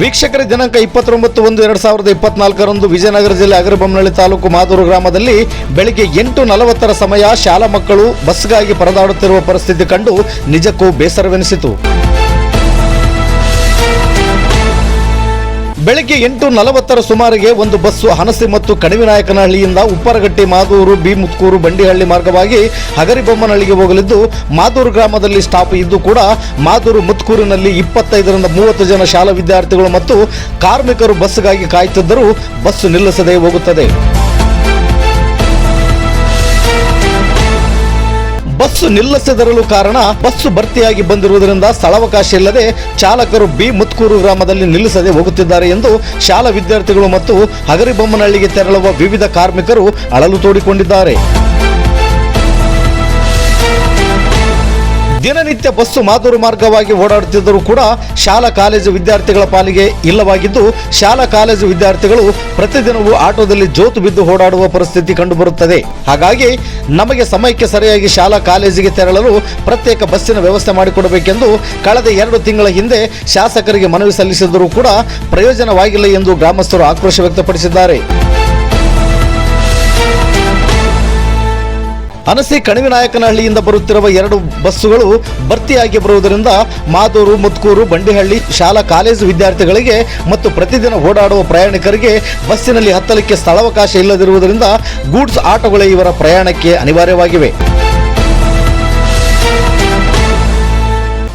ವೀಕ್ಷಕರ ದಿನಾಂಕ ಇಪ್ಪತ್ತೊಂಬತ್ತು ಒಂದು ಎರಡು ಸಾವಿರದ ಇಪ್ಪತ್ನಾಲ್ಕರಂದು ವಿಜಯನಗರ ಜಿಲ್ಲೆ ಅಗರಬೊಮ್ಮನಹಳ್ಳಿ ತಾಲೂಕು ಮಾದೂರು ಗ್ರಾಮದಲ್ಲಿ ಬೆಳಗ್ಗೆ ಎಂಟು ನಲವತ್ತರ ಸಮಯ ಶಾಲಾ ಮಕ್ಕಳು ಬಸ್ಗಾಗಿ ಪರದಾಡುತ್ತಿರುವ ಪರಿಸ್ಥಿತಿ ಕಂಡು ನಿಜಕ್ಕೂ ಬೇಸರವೆನಿಸಿತು. ಬೆಳಗ್ಗೆ ಎಂಟು ನಲವತ್ತರ ಸುಮಾರಿಗೆ ಒಂದು ಬಸ್ಸು ಹನಸಿ ಮತ್ತು ಕಣಿವಿನಾಯಕನಹಳ್ಳಿಯಿಂದ ಉಪ್ಪರಗಟ್ಟಿ, ಮಾದೂರು ಬಿ ಮುತ್ಕೂರು ಬಂಡಿಹಳ್ಳಿ ಮಾರ್ಗವಾಗಿ ಹಗರಿಬೊಮ್ಮನಹಳ್ಳಿಗೆ ಹೋಗಲಿದ್ದು, ಮಾದೂರು ಗ್ರಾಮದಲ್ಲಿ ಸ್ಟಾಪ್ ಇದ್ದು ಕೂಡ ಮಾದೂರು ಮುತ್ಕೂರಿನಲ್ಲಿ ಇಪ್ಪತ್ತೈದರಿಂದ ಮೂವತ್ತು ಜನ ಶಾಲಾ ವಿದ್ಯಾರ್ಥಿಗಳು ಮತ್ತು ಕಾರ್ಮಿಕರು ಬಸ್ಗಾಗಿ ಕಾಯುತ್ತಿದ್ದರೂ ಬಸ್ಸು ನಿಲ್ಲಿಸದೆ ಹೋಗುತ್ತದೆ. ಬಸ್ಸು ನಿಲ್ಲಿಸದಿರಲು ಕಾರಣ ಬಸ್ಸು ಭರ್ತಿಯಾಗಿ ಬಂದಿರುವುದರಿಂದ ಸ್ಥಳಾವಕಾಶ ಇಲ್ಲದೆ ಚಾಲಕರು ಬಿ ಮುತ್ಕೂರು ಗ್ರಾಮದಲ್ಲಿ ನಿಲ್ಲಿಸದೆ ಹೋಗುತ್ತಿದ್ದಾರೆ ಎಂದು ಶಾಲಾ ವಿದ್ಯಾರ್ಥಿಗಳು ಮತ್ತು ಹಗರಿಬೊಮ್ಮನಹಳ್ಳಿಗೆ ತೆರಳುವ ವಿವಿಧ ಕಾರ್ಮಿಕರು ಅಳಲು ತೋಡಿಕೊಂಡಿದ್ದಾರೆ. ದಿನನಿತ್ಯ ಬಸ್ಸು ಮಾದೂರು ಮಾರ್ಗವಾಗಿ ಓಡಾಡುತ್ತಿದ್ದರೂ ಕೂಡ ಶಾಲಾ ಕಾಲೇಜು ವಿದ್ಯಾರ್ಥಿಗಳ ಪಾಲಿಗೆ ಇಲ್ಲವಾಗಿದ್ದು, ಶಾಲಾ ಕಾಲೇಜು ವಿದ್ಯಾರ್ಥಿಗಳು ಪ್ರತಿದಿನವೂ ಆಟೋದಲ್ಲಿ ಜೋತು ಬಿದ್ದು ಓಡಾಡುವ ಪರಿಸ್ಥಿತಿ ಕಂಡುಬರುತ್ತದೆ. ಹಾಗಾಗಿ ನಮಗೆ ಸಮಯಕ್ಕೆ ಸರಿಯಾಗಿ ಶಾಲಾ ಕಾಲೇಜಿಗೆ ತೆರಳಲು ಪ್ರತ್ಯೇಕ ಬಸ್ಸಿನ ವ್ಯವಸ್ಥೆ ಮಾಡಿಕೊಡಬೇಕೆಂದು ಕಳೆದ ಎರಡು ತಿಂಗಳ ಹಿಂದೆ ಶಾಸಕರಿಗೆ ಮನವಿ ಸಲ್ಲಿಸಿದರೂ ಕೂಡ ಪ್ರಯೋಜನವಾಗಿಲ್ಲ ಎಂದು ಗ್ರಾಮಸ್ಥರು ಆಕ್ರೋಶ ವ್ಯಕ್ತಪಡಿಸಿದ್ದಾರೆ. ಅನಸಿ ಕಣಿವಿನಾಯಕನಹಳ್ಳಿಯಿಂದ ಬರುತ್ತಿರುವ ಎರಡು ಬಸ್ಸುಗಳು ಭರ್ತಿಯಾಗಿ ಬರುವುದರಿಂದ ಮಾದೂರು, ಮುತ್ಕೂರು, ಬಂಡಿಹಳ್ಳಿ ಶಾಲಾ, ಕಾಲೇಜು ವಿದ್ಯಾರ್ಥಿಗಳಿಗೆ ಮತ್ತು ಪ್ರತಿದಿನ ಓಡಾಡುವ ಪ್ರಯಾಣಿಕರಿಗೆ ಬಸ್ಸಿನಲ್ಲಿ ಹತ್ತಲಿಕ್ಕೆ ಸ್ಥಳಾವಕಾಶ ಇಲ್ಲದಿರುವುದರಿಂದ ಗೂಡ್ಸ್ ಆಟೋಗಳೇ ಇವರ ಪ್ರಯಾಣಕ್ಕೆ ಅನಿವಾರ್ಯವಾಗಿವೆ.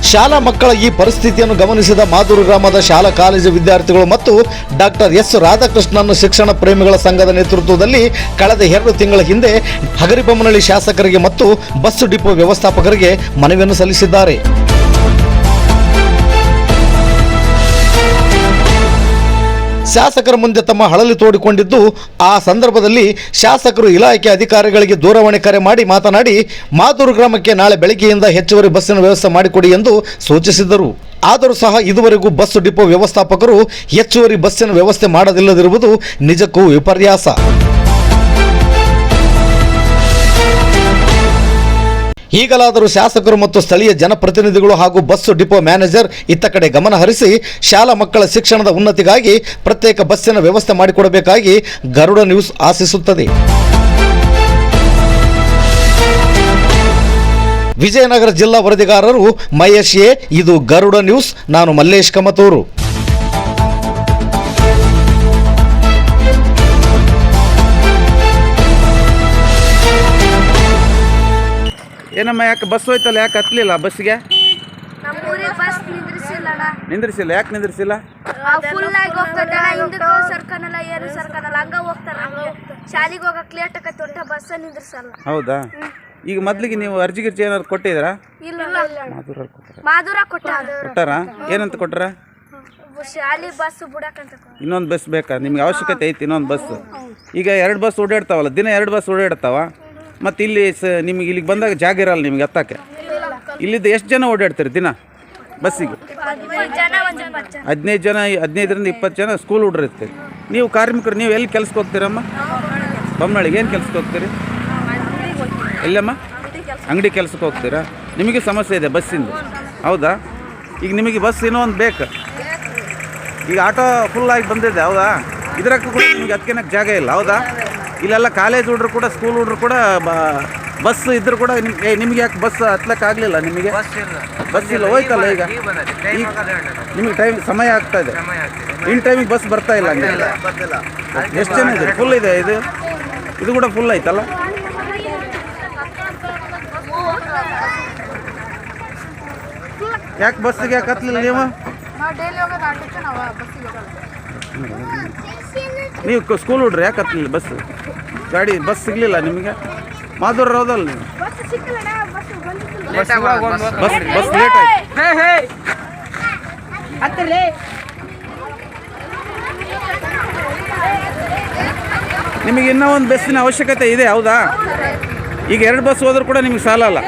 ಶಾಲಾ ಮಕ್ಕಳ ಈ ಪರಿಸ್ಥಿತಿಯನ್ನು ಗಮನಿಸಿದ ಮಾದೂರು ಗ್ರಾಮದ ಶಾಲಾ ಕಾಲೇಜು ವಿದ್ಯಾರ್ಥಿಗಳು ಮತ್ತು ಡಾಕ್ಟರ್ ಎಸ್ ರಾಧಾಕೃಷ್ಣನ್ ಶಿಕ್ಷಣ ಪ್ರೇಮಿಗಳ ಸಂಘದ ನೇತೃತ್ವದಲ್ಲಿ ಕಳೆದ ಎರಡು ತಿಂಗಳ ಹಿಂದೆ ಹಗರಿಬೊಮ್ಮನಹಳ್ಳಿ ಶಾಸಕರಿಗೆ ಮತ್ತು ಬಸ್ ಡಿಪೋ ವ್ಯವಸ್ಥಾಪಕರಿಗೆ ಮನವಿಯನ್ನು ಸಲ್ಲಿಸಿದ್ದಾರೆ. ಶಾಸಕರ ಮುಂದೆ ತಮ್ಮ ಹಳಲಿ ತೋಡಿಕೊಂಡಿದ್ದು, ಆ ಸಂದರ್ಭದಲ್ಲಿ ಶಾಸಕರು ಇಲಾಖೆ ಅಧಿಕಾರಿಗಳಿಗೆ ದೂರವಾಣಿ ಕರೆ ಮಾಡಿ ಮಾತನಾಡಿ, ಮಾದೂರು ಗ್ರಾಮಕ್ಕೆ ನಾಳೆ ಬೆಳಗ್ಗೆಯಿಂದ ಹೆಚ್ಚುವರಿ ಬಸ್ಸಿನ ವ್ಯವಸ್ಥೆ ಮಾಡಿಕೊಡಿ ಎಂದು ಸೂಚಿಸಿದರು. ಆದರೂ ಸಹ ಇದುವರೆಗೂ ಬಸ್ ಡಿಪೋ ವ್ಯವಸ್ಥಾಪಕರು ಹೆಚ್ಚುವರಿ ಬಸ್ಸಿನ ವ್ಯವಸ್ಥೆ ಮಾಡದಿಲ್ಲದಿರುವುದು ನಿಜಕ್ಕೂ ವಿಪರ್ಯಾಸ. ಈಗಲಾದರೂ ಶಾಸಕರು ಮತ್ತು ಸ್ಥಳೀಯ ಜನಪ್ರತಿನಿಧಿಗಳು ಹಾಗೂ ಬಸ್ಸು ಡಿಪೋ ಮ್ಯಾನೇಜರ್ ಇತ್ತ ಕಡೆ ಗಮನ ಹರಿಸಿ ಶಾಲಾ ಮಕ್ಕಳ ಶಿಕ್ಷಣದ ಉನ್ನತಿಗಾಗಿ ಪ್ರತ್ಯೇಕ ಬಸ್ಸಿನ ವ್ಯವಸ್ಥೆ ಮಾಡಿಕೊಡಬೇಕಾಗಿ ಗರುಡ ನ್ಯೂಸ್ ಆಶಿಸುತ್ತದೆ. ವಿಜಯನಗರ ಜಿಲ್ಲಾ ವರದಿಗಾರರು ಮಹೇಶ್ ಎ, ಇದು ಗರುಡ ನ್ಯೂಸ್. ನಾನು ಮಲ್ಲೇಶ್ ಕಮತೂರು. ಏನಮ್ಮ ಯಾಕೆ ಬಸ್ ಹೋಯ್ತಲ್ಲ ಯಾಕೆ ಹತ್ತಲಿಲ್ಲ ಬಸ್ಗೆ ನಿಂದ್ರಿಸಿಲ್ಲ ಯಾಕೆ ನಿಂದ್ರಿಸಿಲ್ಲ? ಫುಲ್ ಆಗಿ ಹೋಗ್ತದೆ ಹಿಂದಕ್ಕೆ ಸರ್ಕನಲ್ಲ ಏನು ಸರ್ಕನಲ್ಲ ಹಂಗ ಹೋಗ್ತಾರ ಶಾಲಿಗೆ ಹೋಗಕ್ ಲೇಟ್ ಆಕೈತಿ ಒಟ್ಟ ಬಸ್ ನಿಂದ್ರಿಸಲ್ಲ. ಹೌದಾ? ಈಗ ಮೊದ್ಲಿಗೆ ನೀವು ಅರ್ಜಿ ಗಿರ್ಜಿ ಏನಾದ್ರು ಕೊಟ್ಟಿದ್ದೀರಾ? ಕೊಟ್ಟಾರ? ಮಾಧುರ ಕೊಟ್ಟ ಕೊಟ್ಟಾರ? ಏನಂತ ಕೊಟ್ಟಾರ? ಶಾಲಿ ಬಸ್ ಬಿಡಕಂತ ಇನ್ನೊಂದು ಬಸ್ ಬೇಕಾ? ನಿಮ್ಗೆ ಅವಶ್ಯಕತೆ ಐತಿ ಇನ್ನೊಂದು ಬಸ್ ಈಗ ಎರಡು ಬಸ್ ಓಡಾಡ್ತಾವಲ್ಲ ದಿನ ಎರಡು ಬಸ್ ಓಡಾಡ್ತಾವ? ಮತ್ತು ಇಲ್ಲಿ ಸ, ನಿಮಗೆ ಇಲ್ಲಿಗೆ ಬಂದಾಗ ಜಾಗ ಇರಲ್ಲ ನಿಮ್ಗೆ ಹತ್ತಕ್ಕೆ. ಇಲ್ಲಿದ್ದ ಎಷ್ಟು ಜನ ಓಡಾಡ್ತೀರಿ ದಿನ? ಬಸ್ಸಿಗೆ? ಹದಿನೈದು ಜನ, ಹದಿನೈದರಿಂದ ಇಪ್ಪತ್ತು ಜನ ಸ್ಕೂಲ್ ಹುಡ್ರು ಇರ್ತೀರಿ. ನೀವು ಕಾರ್ಮಿಕರು, ನೀವು ಎಲ್ಲಿ ಕೆಲ್ಸಕ್ಕೆ ಹೋಗ್ತೀರಮ್ಮ? ಬೊಮ್ಮಳಿಗೆ ಏನು ಕೆಲ್ಸಕ್ಕೆ ಹೋಗ್ತೀರಿ? ಎಲ್ಲಮ್ಮ? ಅಂಗಡಿ ಕೆಲ್ಸಕ್ಕೆ ಹೋಗ್ತೀರಾ? ನಿಮಗೆ ಸಮಸ್ಯೆ ಇದೆ ಬಸ್ಸಿಂದು. ಹೌದಾ? ಈಗ ನಿಮಗೆ ಬಸ್ ಏನೋ ಒಂದು ಬೇಕು. ಈಗ ಆಟೋ ಫುಲ್ಲಾಗಿ ಬಂದಿದೆ, ಹೌದಾ? ಇದರಕ್ಕೂ ಕೂಡ ನಿಮಗೆ ಹತ್ಕೊಳಕ್ಕೆ ಜಾಗ ಇಲ್ಲ, ಹೌದಾ? ಇಲ್ಲೆಲ್ಲ ಕಾಲೇಜ್ ಹುಡ್ರು ಕೂಡ ಸ್ಕೂಲ್ ಹುಡ್ರು ಕೂಡ ಬಸ್ ಇದ್ರು ಕೂಡ ನಿಮ್ಗೆ ನಿಮಗೆ ಯಾಕೆ ಬಸ್ ಹತ್ಲಕ್ಕೆ ಆಗಲಿಲ್ಲ ನಿಮಗೆ? ಬಸ್ ಇಲ್ಲ. ಹೋಯ್ತಲ್ಲ ಈಗ? ನಿಮ್ಗೆ ನಿಮಗೆ ಟೈಮ್ ಸಮಯ ಆಗ್ತಾ ಇದೆ. ಇನ್ ಟೈಮಿಗೆ ಬಸ್ ಬರ್ತಾ ಇಲ್ಲ ಎಷ್ಟು ಜನ ಇದೆ ಫುಲ್ ಇದೆ ಇದು? ಇದು ಕೂಡ ಫುಲ್ ಆಯ್ತಲ್ಲ? ಯಾಕೆ ಬಸ್ಸಿಗೆ ಯಾಕೆ ಹತ್ತಲಿಲ್ಲ ನೀವು? ನೀವು ಸ್ಕೂಲ್ ಹುಡ್ರಿ ಯಾಕೆ ಹತ್ತಲಿಲ್ಲ ಬಸ್ ಗಾಡಿ ಬಸ್ ಸಿಗಲಿಲ್ಲ ನಿಮಗೆ? ಮಾದೂರ್ ಹೌದಲ್ಲ ನೀವು? ಬಸ್ ಬಸ್ ಲೇಟ್ ಆಯ್ತು. ನಿಮಗೆ ಇನ್ನೂ ಒಂದು ಬಸ್ಸಿನ ಅವಶ್ಯಕತೆ ಇದೆ ಹೌದಾ? ಈಗ ಎರಡು ಬಸ್ ಹೋದ್ರೂ ಕೂಡ ನಿಮಗೆ ಸಾಲಲ್ಲ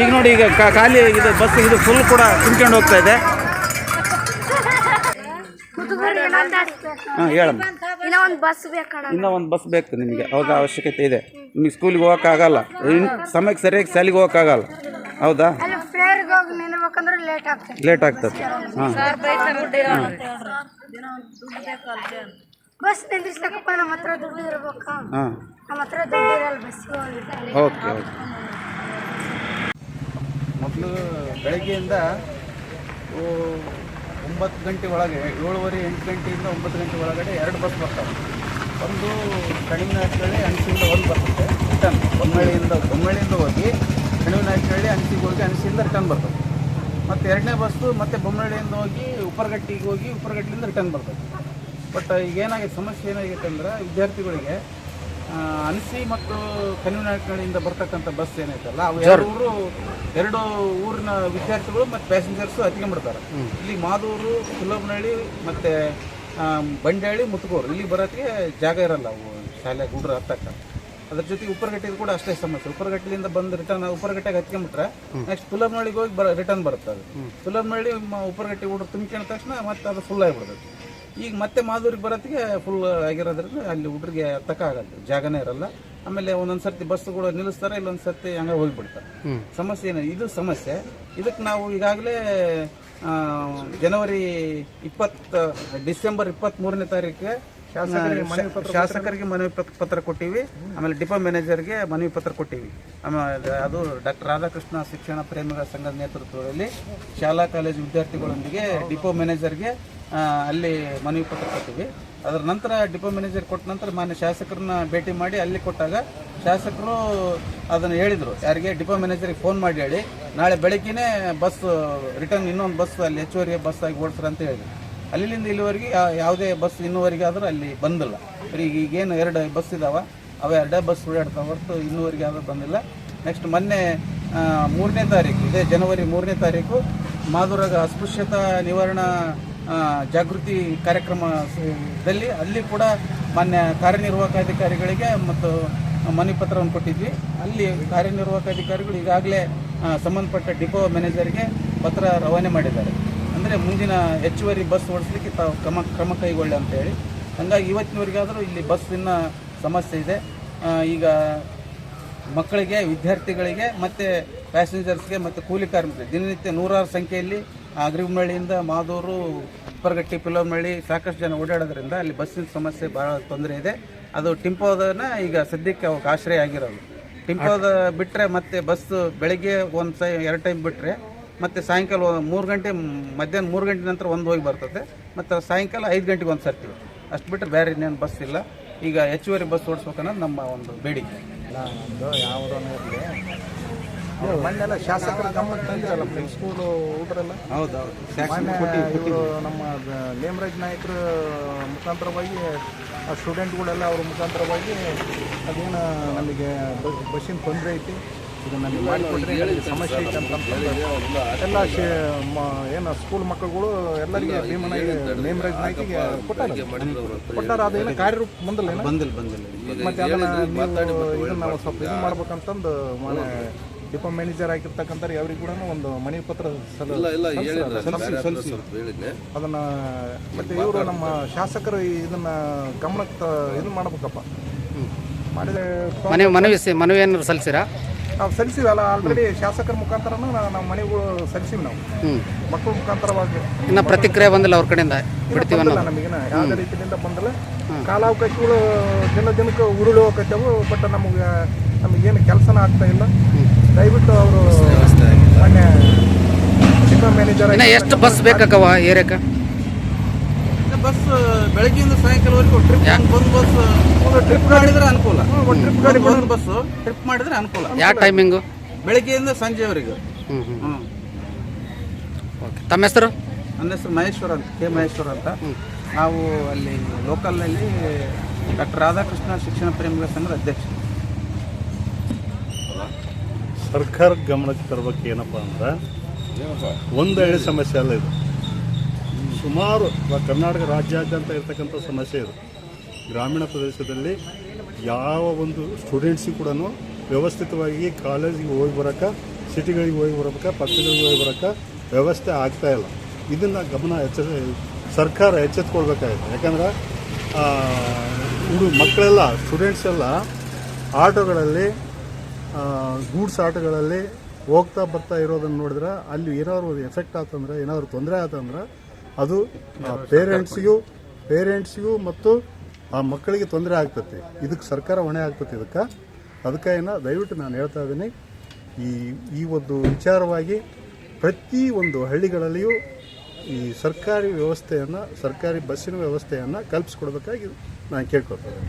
ಈಗ ನೋಡಿ ಈಗ ಕಾ- ಖಾಲಿ ಇದು ಬಸ್ ಇದು ಫುಲ್ ಕೂಡ ತುಂಬ್ಕೊಂಡು ಹೋಗ್ತಾ ಇದೆ. ಹಾಂ ಹೇಳಮ್ಮ. ಒಂದ್ ಬಸ್ ಬೇಕಣ್ಣ. ಇನ್ನೂ ಒಂದು ಬಸ್ ಬೇಕು ನಿಮಗೆ. ಅವಾಗ ಅವಶ್ಯಕತೆ ಇದೆ. ನಿಮಗೆ ಸ್ಕೂಲಿಗೆ ಹೋಗೋಕ್ಕಾಗಲ್ಲ. ಸಮಯಕ್ಕೆ ಸರಿಯಾಗಿ ಶಾಲೆಗೆ ಹೋಗೋಕ್ಕಾಗಲ್ಲ. ಹೌದಾ? ಅಲ್ಲಿ ಫ್ರೇರ್ಗೆ ಹೋಗಿ ನಿಲ್ಬೇಕಂದ್ರೆ ಲೇಟ್ ಆಗ್ತದೆ. ಲೇಟ್ ಆಗ್ತದೆ. ಹಾಂ. ಬಸ್ ನಮ್ಮ ಹತ್ರ ದುಡ್ಡು ಇರ್ಬೇಕಾ? ಹಾಂ. ನಮ್ಮ ಹತ್ರ ದುಡ್ಡು ಇರಲ್ಲ ಬಸ್ಸಿಗೆ ಹೋಗ್ಲಿಕ್ಕೆ. ಓಕೆ ಓಕೆ ಮೊದಲು ಬೆಳಗ್ಗೆಯಿಂದ ಓ, ಒಂಬತ್ತು ಗಂಟೆ ಒಳಗೆ, ಏಳುವರೆ ಎಂಟು ಗಂಟೆಯಿಂದ ಒಂಬತ್ತು ಗಂಟೆ ಒಳಗಡೆ ಎರಡು ಬಸ್ ಬರ್ತವೆ. ಒಂದು ಕಣಿವಿನಹಳ್ಳಿ ಅಣಸಿಯಿಂದ ಒಂದು ಬರ್ತದೆ ರಿಟರ್ನ್ ಬೊಮ್ಮಳ್ಳಿಯಿಂದ ಬೊಮ್ಮಳ್ಳಿಯಿಂದ ಹೋಗಿ ಕಣಿವಿನಹಳ್ಳಿ ಅಣಸಿಗೆ ಹೋಗಿ ಅಣಸಿಯಿಂದ ರಿಟರ್ನ್ ಬರ್ತದೆ. ಮತ್ತು ಎರಡನೇ ಬಸ್ಸು ಮತ್ತು ಬೊಮ್ಮಳ್ಳಿಯಿಂದ ಹೋಗಿ ಉಪ್ಪರಗಟ್ಟಿಗೆ ಹೋಗಿ ಉಪ್ಪರಗಟ್ಟಿಯಿಂದ ರಿಟರ್ನ್ ಬರ್ತದೆ. ಬಟ್ ಈಗ ಏನಾಗಿದೆ, ಸಮಸ್ಯೆ ಏನಾಗೈತೆ ಅಂದ್ರೆ ವಿದ್ಯಾರ್ಥಿಗಳಿಗೆ ಅನಸಿ ಮತ್ತು ಕನ್ನಿನಾಯಕಗಳಿಂದ ಬರ್ತಕ್ಕಂಥ ಬಸ್ ಏನೈತಲ್ಲ ಅವು ಎರಡು ಊರು ಎರಡು ಊರಿನ ವಿದ್ಯಾರ್ಥಿಗಳು ಮತ್ತು ಪ್ಯಾಸೆಂಜರ್ಸು ಹತ್ಕೊಂಡ್ಬಿಡ್ತಾರೆ ಇಲ್ಲಿ ಮಾದೂರು ಸುಲಭನಹಳ್ಳಿ ಮತ್ತು ಬಂಡಾಳಿ ಮುತ್ಕೋರು ಇಲ್ಲಿ ಬರೋಕ್ಕೆ ಜಾಗ ಇರಲ್ಲ ಅವು ಶಾಲೆ ಹುಡುಗರು ಹತ್ತಕ್ಕ. ಅದ್ರ ಜೊತೆಗೆ ಉಪ್ಪರಗಟ್ಟಿದು ಕೂಡ ಅಷ್ಟೇ ಸಮಸ್ಯೆ. ಉಪ್ಪರಗಟ್ಟಲಿಂದ ಬಂದು ರಿಟರ್ನ್ ಉಪ್ಪರಗಟ್ಟೆಗೆ ಹತ್ಕೊಂಡ್ಬಿಟ್ರೆ ನೆಕ್ಸ್ಟ್ ಸುಲಭನಹಳ್ಳಿಗೆ ಹೋಗಿ ಬರ ರಿಟರ್ನ್ ಬರುತ್ತೆ ಅದು. ಸುಲಭನಹಳ್ಳಿ ಉಪ್ಪರಗಟ್ಟೆ ಹುಡುಗರು ತುಂಬಿಕೊಂಡ ತಕ್ಷಣ ಮತ್ತೆ ಅದು ಫುಲ್ ಆಗಿಬಿಡ್ತದೆ ಈಗ ಮತ್ತೆ ಮಾದೂರಿಗೆ ಬರೋತ್ತಿಗೆ ಫುಲ್ ಆಗಿರೋದ್ರಿಂದ ಅಲ್ಲಿ ಹುಡುಗರಿಗೆ ತಕ್ಕ ಆಗಲ್ಲ ಜಾಗನೇ ಇರಲ್ಲ. ಆಮೇಲೆ ಒಂದೊಂದು ಸರ್ತಿ ಬಸ್ ಕೂಡ ನಿಲ್ಲಿಸ್ತಾರೆ ಇಲ್ಲೊಂದು ಸರ್ತಿ ಹಂಗೆ ಹೋಗಿಬಿಡ್ತಾರೆ. ಸಮಸ್ಯೆ ಏನು ಇದು ಸಮಸ್ಯೆ. ಇದಕ್ಕೆ ನಾವು ಈಗಾಗಲೇ ಜನವರಿ ಇಪ್ಪತ್ತ ಡಿಸೆಂಬರ್ ಇಪ್ಪತ್ತ್ ಮೂರನೇ ತಾರೀಕಿಗೆ ಶಾಸಕರಿಗೆ ಮನವಿ ಪತ್ರ- ಪತ್ರ ಕೊಟ್ಟಿವಿ. ಆಮೇಲೆ ಡಿಪೋ ಮ್ಯಾನೇಜರ್ಗೆ ಮನವಿ ಪತ್ರ ಕೊಟ್ಟಿವಿ. ಆಮೇಲೆ ಅದು ಡಾಕ್ಟರ್ ರಾಧಾಕೃಷ್ಣ ಶಿಕ್ಷಣ ಪ್ರೇಮಿಗಳ ಸಂಘದ ನೇತೃತ್ವದಲ್ಲಿ ಶಾಲಾ ಕಾಲೇಜು ವಿದ್ಯಾರ್ಥಿಗಳೊಂದಿಗೆ ಡಿಪೋ ಮ್ಯಾನೇಜರ್ಗೆ ಅಲ್ಲಿ ಮನವಿ ಪತ್ರ ಕೊಟ್ಟಿವಿ. ಅದರ ನಂತರ ಡಿಪೋ ಮ್ಯಾನೇಜರ್ ಕೊಟ್ಟ ನಂತರ ಮಾನ್ಯ ಶಾಸಕರನ್ನ ಭೇಟಿ ಮಾಡಿ ಅಲ್ಲಿ ಕೊಟ್ಟಾಗ ಶಾಸಕರು ಅದನ್ನು ಹೇಳಿದರು. ಯಾರಿಗೆ? ಡಿಪೋ ಮ್ಯಾನೇಜರಿಗೆ ಫೋನ್ ಮಾಡಿ ಹೇಳಿ. ನಾಳೆ ಬೆಳಗ್ಗೆನೇ ಬಸ್ ರಿಟರ್ನ್ ಇನ್ನೊಂದು ಬಸ್ ಅಲ್ಲಿ ಹೆಚ್ಚುವರಿ ಬಸ್ ಆಗಿ ಓಡಿಸ್ರ ಅಂತ ಹೇಳಿದ್ರು. ಅಲ್ಲಿಂದ ಇಲ್ಲಿವರೆಗೆ ಯಾವುದೇ ಬಸ್ ಇನ್ನೂವರೆಗೆ ಆದರೂ ಅಲ್ಲಿ ಬಂದಿಲ್ಲ. ಈಗ ಈಗೇನು ಎರಡು ಬಸ್ ಇದಾವೆ, ಅವು ಎರಡೇ ಬಸ್ ಓಡಾಡ್ತಾವೆ ಹೊರತು ಇನ್ನೂವರೆಗೆ ಆದರೂ ಬಂದಿಲ್ಲ. ನೆಕ್ಸ್ಟ್ ಮೊನ್ನೆ ಮೂರನೇ ತಾರೀಕು, ಇದೇ ಜನವರಿ ಮೂರನೇ ತಾರೀಕು ಮಾಧುರಾಗ ಅಸ್ಪೃಶ್ಯತಾ ನಿವಾರಣಾ ಜಾಗೃತಿ ಕಾರ್ಯಕ್ರಮದಲ್ಲಿ ಅಲ್ಲಿ ಕೂಡ ಮಾನ್ಯ ಕಾರ್ಯನಿರ್ವಾಹಕಾಧಿಕಾರಿಗಳಿಗೆ ಮತ್ತು ಮನೆ ಪತ್ರವನ್ನು ಕೊಟ್ಟಿದ್ವಿ. ಅಲ್ಲಿ ಕಾರ್ಯನಿರ್ವಾಹಕ ಅಧಿಕಾರಿಗಳು ಈಗಾಗಲೇ ಸಂಬಂಧಪಟ್ಟ ಡಿಪೋ ಮ್ಯಾನೇಜರ್ಗೆ ಪತ್ರ ರವಾನೆ ಮಾಡಿದ್ದಾರೆ. ಅಂದರೆ ಮುಂದಿನ ಹೆಚ್ಚುವರಿ ಬಸ್ ಓಡಿಸ್ಲಿಕ್ಕೆ ತಾವು ಕ್ರಮ ಕ್ರಮ ಕೈಗೊಳ್ಳಿ ಅಂತ ಹೇಳಿ. ಹಾಗಾಗಿ ಇವತ್ತಿನವರೆಗಾದರೂ ಇಲ್ಲಿ ಬಸ್ಸಿನ ಸಮಸ್ಯೆ ಇದೆ. ಈಗ ಮಕ್ಕಳಿಗೆ, ವಿದ್ಯಾರ್ಥಿಗಳಿಗೆ ಮತ್ತು ಪ್ಯಾಸೆಂಜರ್ಸ್ಗೆ ಮತ್ತು ಕೂಲಿ ಕಾರ್ಮಿಕರಿಗೆ. ದಿನನಿತ್ಯ ನೂರಾರು ಸಂಖ್ಯೆಯಲ್ಲಿ ಅಗ್ರಿಮಳ್ಳಿಯಿಂದ ಮಾದೂರು, ಉಪ್ಪರಗಟ್ಟಿ ಪಿಲೋಮಳ್ಳಿ ಸಾಕಷ್ಟು ಜನ ಓಡಾಡೋದ್ರಿಂದ ಅಲ್ಲಿ ಬಸ್ಸಿನ ಸಮಸ್ಯೆ ಭಾಳ ತೊಂದರೆ ಇದೆ. ಅದು ಟಿಂಪೋದನ ಈಗ ಸದ್ಯಕ್ಕೆ ಅವಕ್ಕೆ ಆಶ್ರಯ ಆಗಿರೋದು. ಟಿಂಪೋದ ಬಿಟ್ಟರೆ ಮತ್ತೆ ಬಸ್ ಬೆಳಗ್ಗೆ ಒಂದು ಸೈ, ಎರಡು ಟೈಮ್ ಬಿಟ್ಟರೆ ಮತ್ತು ಸಾಯಂಕಾಲ ಮೂರು ಗಂಟೆ, ಮಧ್ಯಾಹ್ನ ಮೂರು ಗಂಟೆ ನಂತರ ಒಂದು ಹೋಗಿ ಬರ್ತದೆ. ಮತ್ತು ಸಾಯಂಕಾಲ ಐದು ಗಂಟೆಗೆ ಒಂದು ಸರ್ತಿ. ಅಷ್ಟು ಬಿಟ್ಟರೆ ಬೇರೆ ಇನ್ನೇನು ಬಸ್ ಇಲ್ಲ. ಈಗ ಹೆಚ್ಚುವರಿ ಬಸ್ ಓಡಿಸ್ಬೇಕನ್ನೋದು ನಮ್ಮ ಒಂದು ಬೇಡಿಕೆ. ಯಾವುದೋ ಮೊನ್ನೆಲ್ಲ ಶಾಸಕರ ಗಮನಕ್ಕೆ ತಂದಿರಲ್ಲ ಸ್ಕೂಲು ಹುಡುಗರೆಲ್ಲ ಹೌದೌದು. ನಮ್ಮ ನೇಮರಾಜ್ ನಾಯಕರ ಮುಖಾಂತರವಾಗಿ ಆ ಸ್ಟೂಡೆಂಟ್ಗಳೆಲ್ಲ ಅವ್ರ ಮುಖಾಂತರವಾಗಿ ಅದೇನು ನಮಗೆ ಬಸ್- ಬಸ್ಸಿನ ತೊಂದರೆ ಐತಿ. ಇದು ನಮಗೆ ಮಾಡಿಕೊಡ್ರಿ ನಮಗೆ ಸಮಸ್ಯೆ ಐತೆ ಅಂತ ಎಲ್ಲ ಶೇ ಮ ಏನು ಸ್ಕೂಲ್ ಮಕ್ಕಳುಗಳು ಎಲ್ಲರಿಗೆ ಭೀಮನ ನೇಮರಾಜ್ ನಾಯ್ಕಿಗೆ ಕೊಟ್ಟಾರ. ಕೊಟ್ಟಾರ ಅದೇನು ಕಾರ್ಯರೂಪ ಬಂದಿಲ್ಲ ಏನು? ಬಂದಿಲ್ಲ ಬಂದಿಲ್ಲ. ಮತ್ತೆ ಅದನ್ನು ನೀವು ಇದನ್ನ ನಾವು ಸ್ವಲ್ಪ ಇದು ಮಾಡ್ಬೇಕಂತಂದು ಮನೆ ಡಿಪೋ ಮ್ಯಾನೇಜರ್ ಆಗಿರ್ತಕ್ಕಂಥ ಅವ್ರಿಗೆ ಕೂಡ ಒಂದು ಮನವಿ ಪತ್ರ ಸಲ್ಲ- ಸಲ್ಲಿಸಿ- ಸಲ್ಲಿಸಿ ಅದನ್ನ ಮತ್ತೆ ಇವರು ನಮ್ಮ ಶಾಸಕರು ಇದನ್ನ ಗಮನಕ್ಕೆ ತ- ಇದು ಮಾಡ್ಬೇಕಪ್ಪ. ಮಾಡಿದ್ರೆ ಮನವಿ ಮನವಿ ಸ- ಮನವಿ ಏನಾದ್ರು ಸಲ್ಲಿಸಿರಾ ನಾವು ಸಲ್ಲಿಸಿವಲ್ಲ ಆಲ್ರೆಡಿ ಶಾಸಕರ ಮುಖಾಂತರ ನಾವು ಮನೆಗಳು ಸಲ್ಲಿಸಿವಿ ನಾವು. ಹ್ಞೂ ಮಕ್ಕಳ ಮುಖಾಂತರವಾಗಿ. ಇನ್ನು ಪ್ರತಿಕ್ರಿಯೆ ಬಂದಿಲ್ಲ ಅವ್ರ ಕಡೆಯಿಂದ ಬಿಡ್ತೀವಿ ಅನ್ನೋದು. ನಮಗಿನ ಯಾವುದೇ ರೀತಿಯಿಂದ ಬಂದಿಲ್ಲ. ಕಾಲಾವಕಾಶಗಳು ದಿನ ದಿನಕ್ಕೆ ಉರುಳು ಹೋಗತ್ತವು ಬಟ್ ನಮಗೆ ನಮಗೇನು ಕೆಲಸನ ಆಗ್ತಾ ಇಲ್ಲ. ದಯವಿಟ್ಟು ಅವರು ಮೊನ್ನೆ ಡಿಪೋ ಮ್ಯಾನೇಜರ್ ಇನ್ನ ಎಷ್ಟು ಬಸ್ ಬೇಕಾಕವ ಏರಿಯಾಕ ಬಸ್ ಬೆಳಗ್ಗೆಯಿಂದ ಸಾಯಂಕಾಲವರೆಗೂ ಟ್ರಿಪ್ ಬಂದು ಬಸ್ ಟ್ರಿಪ್ ಮಾಡಿದ್ರೆ ಅನುಕೂಲ. ಟ್ರಿಪ್ ಗಾಡಿ ಒಂದು ಬಸ್ ಟ್ರಿಪ್ ಮಾಡಿದ್ರೆ ಅನುಕೂಲ. ಯಾವ ಟೈಮಿಂಗು ಬೆಳಗ್ಗೆಯಿಂದ ಸಂಜೆವರೆಗೂ. ಹ್ಞೂ ಹ್ಞೂ ಹ್ಞೂ ಓಕೆ ತಮ್ಮ ಹೆಸರು? ನನ್ನ ಹೆಸರು ಮಹೇಶ್ವರ ಅಂತ ಕೆ ಮಹೇಶ್ವರ ಅಂತ. ನಾವು ಅಲ್ಲಿ ಲೋಕಲ್ನಲ್ಲಿ ಡಾಕ್ಟರ್ ರಾಧಾಕೃಷ್ಣ ಶಿಕ್ಷಣ ಪ್ರೇಮಿಗಳ ಸಂಘದ ಅಧ್ಯಕ್ಷ ಸರ್ಕಾರ ಗಮನಕ್ಕೆ ತರಬೇಕು ಏನಪ್ಪ ಅಂದ್ರೆ ಒಂದು ಹಳ್ಳಿ ಸಮಸ್ಯೆ ಅಲ್ಲ ಇದು. ಸುಮಾರು ಕರ್ನಾಟಕ ರಾಜ್ಯಾದ್ಯಂತ ಇರತಕ್ಕಂಥ ಸಮಸ್ಯೆ ಇದು. ಗ್ರಾಮೀಣ ಪ್ರದೇಶದಲ್ಲಿ ಯಾವ ಒಂದು ಸ್ಟೂಡೆಂಟ್ಸಿಗೆ ಕೂಡ ವ್ಯವಸ್ಥಿತವಾಗಿ ಕಾಲೇಜಿಗೆ ಹೋಗಿ ಬರೋಕ್ಕೆ ಸಿಟಿಗಳಿಗೆ ಹೋಗಿ ಬರೋಕ್ಕೆ ಪಕ್ಷಗಳಿಗೆ ಹೋಗಿ ಬರೋಕ್ಕೆ ವ್ಯವಸ್ಥೆ ಆಗ್ತಾ ಇಲ್ಲ. ಇದನ್ನು ಗಮನ ಎಚ್ಚ ಸರ್ಕಾರ ಎಚ್ಚೆತ್ಕೊಳ್ಬೇಕಾಗಿತ್ತು. ಯಾಕಂದ್ರೆ ಹುಡುಗ ಮಕ್ಕಳೆಲ್ಲ ಸ್ಟೂಡೆಂಟ್ಸ್ ಎಲ್ಲ ಆಟೋಗಳಲ್ಲಿ ಗೂಡ್ಸ್ ಆಟಗಳಲ್ಲಿ ಹೋಗ್ತಾ ಬರ್ತಾ ಇರೋದನ್ನು ನೋಡಿದ್ರೆ ಅಲ್ಲಿ ಏನಾದ್ರು ಎಫೆಕ್ಟ್ ಆತಂದ್ರೆ ಏನಾದ್ರು ತೊಂದರೆ ಆತಂದ್ರೆ ಅದು ಪೇರೆಂಟ್ಸಿಗೂ ಪೇರೆಂಟ್ಸಿಗೂ ಮತ್ತು ಆ ಮಕ್ಕಳಿಗೆ ತೊಂದರೆ ಆಗ್ತತಿ. ಇದಕ್ಕೆ ಸರ್ಕಾರ ಹೊಣೆ ಆಗ್ತತಿ ಇದಕ್ಕೆ. ಅದಕ್ಕೆ ಏನು ದಯವಿಟ್ಟು ನಾನು ಹೇಳ್ತಾ ಇದ್ದೀನಿ ಈ ಈ ಒಂದು ವಿಚಾರವಾಗಿ ಪ್ರತಿ ಒಂದು ಹಳ್ಳಿಗಳಲ್ಲಿಯೂ ಈ ಸರ್ಕಾರಿ ವ್ಯವಸ್ಥೆಯನ್ನು ಸರ್ಕಾರಿ ಬಸ್ಸಿನ ವ್ಯವಸ್ಥೆಯನ್ನು ಕಲ್ಪಿಸ್ಕೊಡ್ಬೇಕಾಗಿ ನಾನು ಕೇಳ್ಕೊಳ್ತೇನೆ.